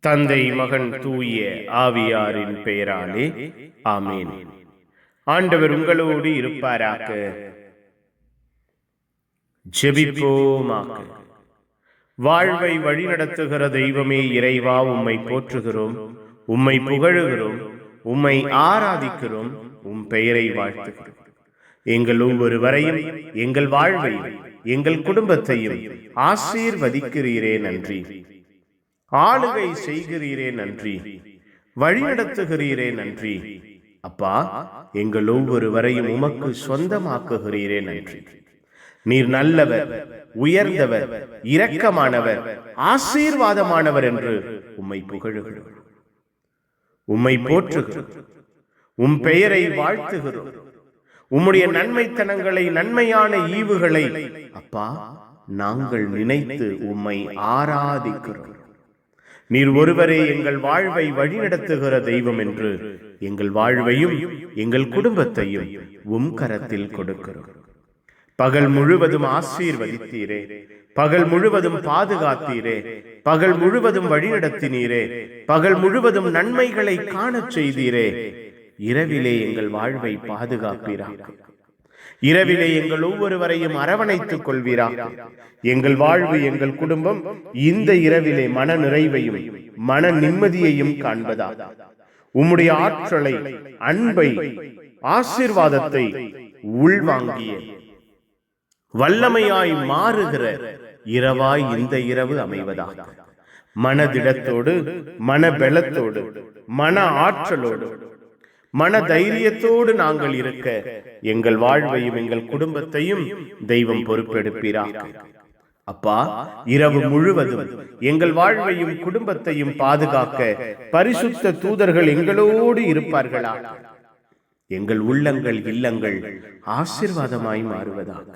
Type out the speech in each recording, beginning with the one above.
தந்தை மகன் தூய ஆவியாரின் பெயராலே ஆமேன். ஆண்டவர் உங்களோடு இருப்பாராக. ஜெபிப்போமாக. வாழ்வை வழிநடத்துகிற தெய்வமே இறைவா உம்மை போற்றுகிறோம் உம்மை புகழுகிறோம் உம்மை ஆராதிக்கிறோம் உம் பெயரை வாழ்த்துகிறோம். எங்கள் ஒவ்வொருவரையும் எங்கள் வாழ்வையும் எங்கள் குடும்பத்தையும் ஆசீர்வதிக்கிறீரே நன்றி. ஆளுகை செய்கிறீரே நன்றி. வழிநடத்துகிறீரே நன்றி. அப்பா எங்கள் ஒவ்வொருவரையும் உமக்கு சொந்தமாக்குகிறீரே நன்றி. நீர் நல்லவர் உயர்ந்தவர் இரக்கமானவர் ஆசீர்வாதமானவர் என்று உம்மை புகழுகிறோம். உம்மை போற்றுகிறோம். உம் பெயரை வாழ்த்துகிறோம். உம்முடைய நன்மைத்தனங்களை நன்மையான ஈவுகளை அப்பா நாங்கள் நினைத்து உம்மை ஆராதிக்கிறோம். நீர் ஒருவரே எங்கள் வாழ்வை வழிநடத்துகிற தெய்வம் என்று எங்கள் வாழ்வையும் எங்கள் குடும்பத்தையும் உம் கரத்தில் கொடுக்கிறோம். பகல் முழுவதும் ஆசீர்வதித்தீரே. பகல் முழுவதும் பாதுகாத்தீரே. பகல் முழுவதும் வழிநடத்தினீரே. பகல் முழுவதும் நன்மைகளை காணச் செய்தீரே. இரவிலே எங்கள் வாழ்வை பாதுகாப்பீராக. இரவிலே எங்கள் ஒவ்வொருவரையும் அரவணைத்துக் கொள்வீராக எங்கள் வாழ்வு எங்கள் குடும்பம் இந்த இரவிலே மன நிறைவையும் மன நிம்மதியையும் காண்பதா. உம்முடைய ஆற்றலை அன்பை ஆசிர்வாதத்தை உள்வாங்கிய வல்லமையாய் மாறுகிற இரவாய் இந்த இரவு அமைவதாக மனதிடத்தோடு மன பலத்தோடு மன ஆற்றலோடு மன தைரியத்தோடு நாங்கள் இருக்க எங்கள் வாழ்வையும் எங்கள் குடும்பத்தையும் தெய்வம் பொறுப்பெடுப்பீராக அப்பா இரவு முழுவதும் எங்கள் வாழ்வையும் குடும்பத்தையும் பாதுகாக்க பரிசுத்த தூதர்கள் எங்களோடு இருப்பார்களா? எங்கள் உள்ளங்கள் இல்லங்கள் ஆசிர்வாதமாய் மாறுவதாக.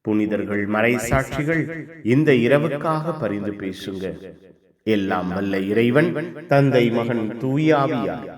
புனிதர்கள் மறைசாட்சிகள் இந்த இரவுக்காக பரிந்து பேசுங்க. எல்லாம் வல்ல இறைவன் தந்தை மகன் தூயாவியார்.